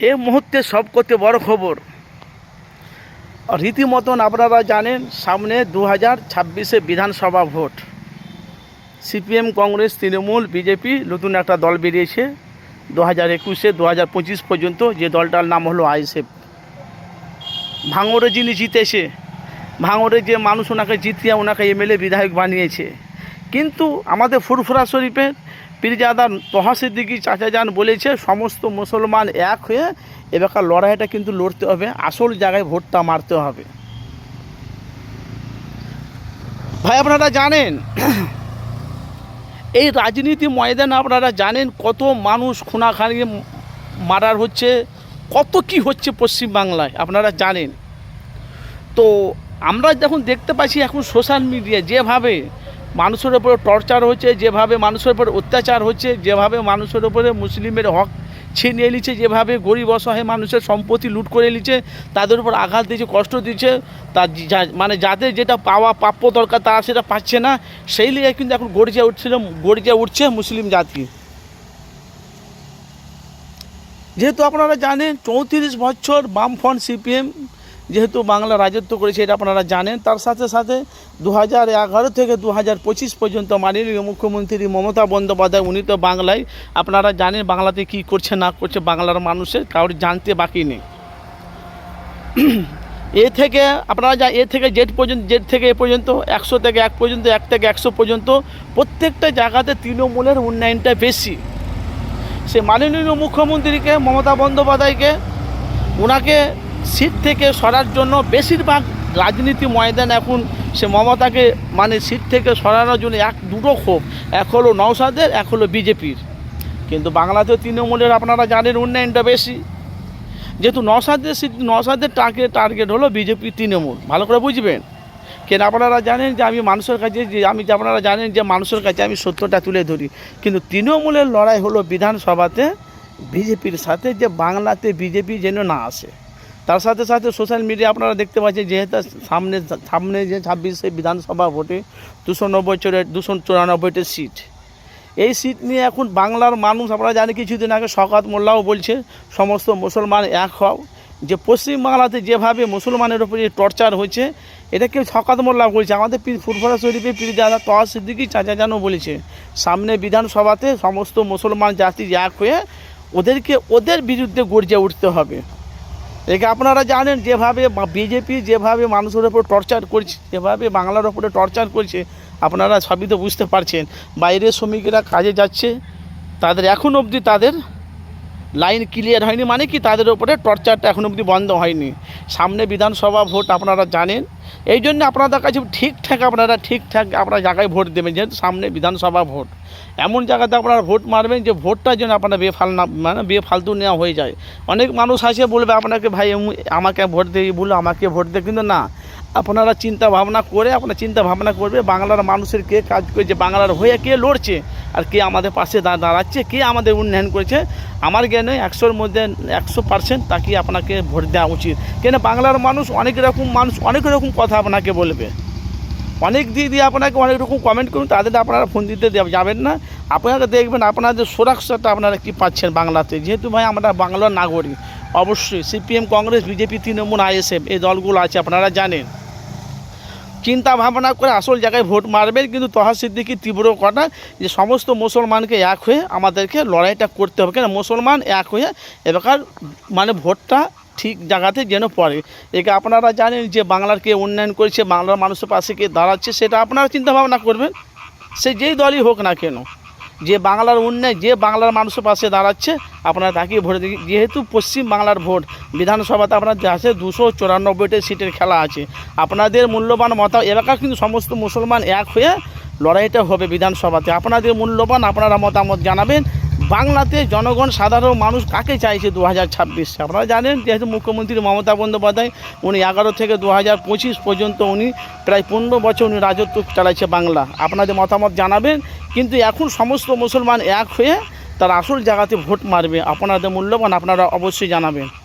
এই মুহূর্তে সব করতে বড় খবর। রীতিমতন আপনারা জানেন, সামনে দু হাজার ছাব্বিশে বিধানসভা vote. CPM, Congress, Trinamool, BJP নতুন একটা দল বেরিয়েছে। দু হাজার একুশে দু হাজার পঁচিশ পর্যন্ত যে দলটার নাম হলো আইএসএফ। ভাঙড়ে যিনি জিতেছে, ভাঙড়ে যে মানুষ ওনাকে জিতিয়ে ওনাকে এমএলএ, বিধায়ক বানিয়েছে। কিন্তু আমাদের ফুরফুরা শরীফের পীরজাদা তহা সিদ্দিকি চাচা যান বলেছে, সমস্ত মুসলমান এক হয়ে এবারকার লড়াইটা কিন্তু লড়তে হবে, আসল জায়গায় ভোটটা মারতে হবে। ভাই, আপনারা জানেন, এই রাজনীতি ময়দানে আপনারা জানেন কত মানুষ খুনাখানি মারার হচ্ছে, কত কি হচ্ছে পশ্চিমবাংলায়, আপনারা জানেন। তো আমরা যখন দেখতে পাচ্ছি এখন সোশ্যাল মিডিয়া, যেভাবে মানুষের উপরে টর্চার হচ্ছে, যেভাবে মানুষের উপর অত্যাচার হচ্ছে, যেভাবে মানুষের উপরে মুসলিমের হক ছিনিয়ে নিচ্ছে, যেভাবে গরিব অসহায় মানুষের সম্পত্তি লুট করে নিচ্ছে, তাদের উপর আঘাত দিচ্ছে, কষ্ট দিচ্ছে, তা মানে যাদের যেটা পাওয়া প্রাপ্য দরকার তারা সেটা পাচ্ছে না, সেই লিগে কিন্তু এখন গর্জে উঠছিল গর্জে উঠছে মুসলিম জাতি। যেহেতু আপনারা জানেন, চৌত্রিশ বছর বামফ্রন্ট সিপিএম যেহেতু বাংলা রাজত্ব করেছে, এটা আপনারা জানেন। তার সাথে সাথে দু হাজার এগারো থেকে দু হাজার পঁচিশ পর্যন্ত মাননীয় মুখ্যমন্ত্রী মমতা বন্দ্যোপাধ্যায়, উনি তো বাংলায়, আপনারা জানেন বাংলাতে কি করছে, না করছে, বাংলার মানুষের কারোর জানতে বাকি নেই। এ থেকে, আপনারা যা, এ থেকে জেড পর্যন্ত, জেড থেকে এ পর্যন্ত, একশো থেকে এক পর্যন্ত, এক থেকে একশো পর্যন্ত, প্রত্যেকটা জায়গাতে তৃণমূলের উন্নয়নটা বেশি। সে মাননীয় মুখ্যমন্ত্রীকে, মমতা বন্দ্যোপাধ্যায়কে, ওনাকে সিট থেকে সরার জন্য বেশিরভাগ রাজনীতি ময়দান এখন সে মমতাকে মানে সিট থেকে সরানোর জন্য এক দুটো ক্ষোভ। এক হলো নওসাদের এক হলো বিজেপির। কিন্তু বাংলাতে তৃণমূলের আপনারা জানেন উন্নয়নটা বেশি। যেহেতু নসাদের সিট নসাদের টার্গেট টার্গেট হলো বিজেপি তৃণমূল। ভালো করে বুঝবেন? কেন আপনারা জানেন যে আমি মানুষের কাছে যে, আমি আপনারা জানেন যে মানুষের কাছে আমি সত্যটা তুলে ধরি। কিন্তু তৃণমূলের লড়াই হলো বিধানসভাতে বিজেপির সাথে যে বাংলাতে বিজেপি যেন না আসে। তার সাথে সাথে সোশ্যাল মিডিয়া আপনারা দেখতে পাচ্ছেন, যেহেতু সামনে সামনে যে ছাব্বিশে বিধানসভা ভোটে দুশো নব্বই দুশো চুরানব্বইটা সিট। এই সিট নিয়ে এখন বাংলার মানুষ, আপনারা জানেন কিছুদিন আগে শকাত মোল্লাও বলছে, সমস্ত মুসলমান এক হও। যে পশ্চিমবাংলাতে যেভাবে মুসলমানের উপরে টর্চার হচ্ছে এটা কেউ শকাত মোল্লা বলছে। আমাদের ফুরফুরা শরীফে পীর দাদা তহা সিদ্দিকি চাচা জানও বলেছে, সামনে বিধানসভাতে সমস্ত মুসলমান জাতি এক হয়ে ওদেরকে, ওদের বিরুদ্ধে গর্জে উঠতে হবে। একে আপনারা জানেন, যেভাবে বিজেপি যেভাবে মানুষের ওপরে টর্চার করছে, যেভাবে বাংলার ওপরে টর্চার করছে, আপনারা সবই তো বুঝতে পারছেন। বাইরের শ্রমিকরা কাজে যাচ্ছে, তাদের এখন অবধি তাদের লাইন ক্লিয়ার হয়নি মানে কি, তাদের ওপরে টর্চারটা এখন অবধি বন্ধ হয়নি। সামনে বিধানসভা ভোট আপনারা জানেন এই জন্য আপনাদের কাছে ঠিকঠাক আপনারা ঠিকঠাক আপনারা জায়গায় ভোট দেবেন, যেহেতু সামনে বিধানসভা ভোট। এমন জায়গাতে আপনারা ভোট মারবেন যে ভোটটা যেন আপনারা বেফাল না মানে বেফালতু নেওয়া হয়ে যায়। অনেক মানুষ আসে বলবে, আপনাকে ভাই আমাকে ভোট দিয়ে বলে আমাকে ভোট দে কিন্তু না, আপনারা চিন্তা ভাবনা করে, আপনারা চিন্তা ভাবনা করবে, বাংলার মানুষের কে কাজ করছে, বাংলার হয়ে কে লড়ছে আর কে আমাদের পাশে দাঁড়াচ্ছে, কে আমাদের উন্নয়ন করেছে, আমার জ্ঞানে একশোর মধ্যে একশো পার্সেন্ট তাকে আপনাকে ভোট দেওয়া উচিত। কেন বাংলার মানুষ অনেক রকম মানুষ অনেক রকম কথা আপনাকে বলবে। অনেক দিয়ে আপনাকে অনেক রকম কমেন্ট করুন, তাদের আপনারা ফোন দিতে যাবেন না। আপনারা দেখবেন আপনাদের সুরক্ষাটা আপনারা কি পাচ্ছেন বাংলাতে। যেহেতু ভাই আমরা বাংলার নাগরিক, অবশ্যই CPM, Congress, BJP, Trinamool, ISF, এই দলগুলো আছে, আপনারা জানেন। চিন্তা ভাবনা করে আসল জায়গায় ভোট মারবেন, কিন্তু তহা সিদ্দিকি তীব্র কথা যে সমস্ত মুসলমানকে এক হয়ে আমাদেরকে লড়াইটা করতে হবে। কেন? মুসলমান এক হয়ে এবার মানে ভোটটা ঠিক জায়গাতে যেন পড়ে। একে আপনারা জানেন যে বাংলার কে উন্নয়ন করেছে, বাংলার মানুষের পাশে কে দাঁড়াচ্ছে, সেটা আপনারা চিন্তা ভাবনা করবেন। সে যেই দলই হোক না কেন। যে বাংলার উন্নয়ন, যে বাংলার মানুষের পাশে দাঁড়াচ্ছে, আপনারা তাকেই ভোট দিন যেহেতু পশ্চিম বাংলার ভোট, বিধানসভাতে আপনাদের আছে দুশো চুরানব্বইটা সিটের খেলা আছে। আপনাদের মূল্যবান মত এলাকা কিন্তু সমস্ত মুসলমান এক হয়ে লড়াইটা হবে বিধানসভাতে। আপনাদের মূল্যবান আপনারা মতামত জানাবেন। বাংলাতে জনগণ, সাধারণ মানুষ কাকে চাইছে দু হাজার ছাব্বিশে? আপনারা জানেন, যেহেতু মুখ্যমন্ত্রী মমতা বন্দ্যোপাধ্যায়, উনি এগারো থেকে দু হাজার পঁচিশ পর্যন্ত উনি প্রায় পনেরো বছর উনি রাজত্ব চালাইছে বাংলা। আপনাদের মতামত জানাবেন। কিন্তু এখন সমস্ত মুসলমান এক হয়ে তার আসল জায়গাতে ভোট মারবে। আপনাদের মূল্যবান আপনারা অবশ্যই জানাবেন।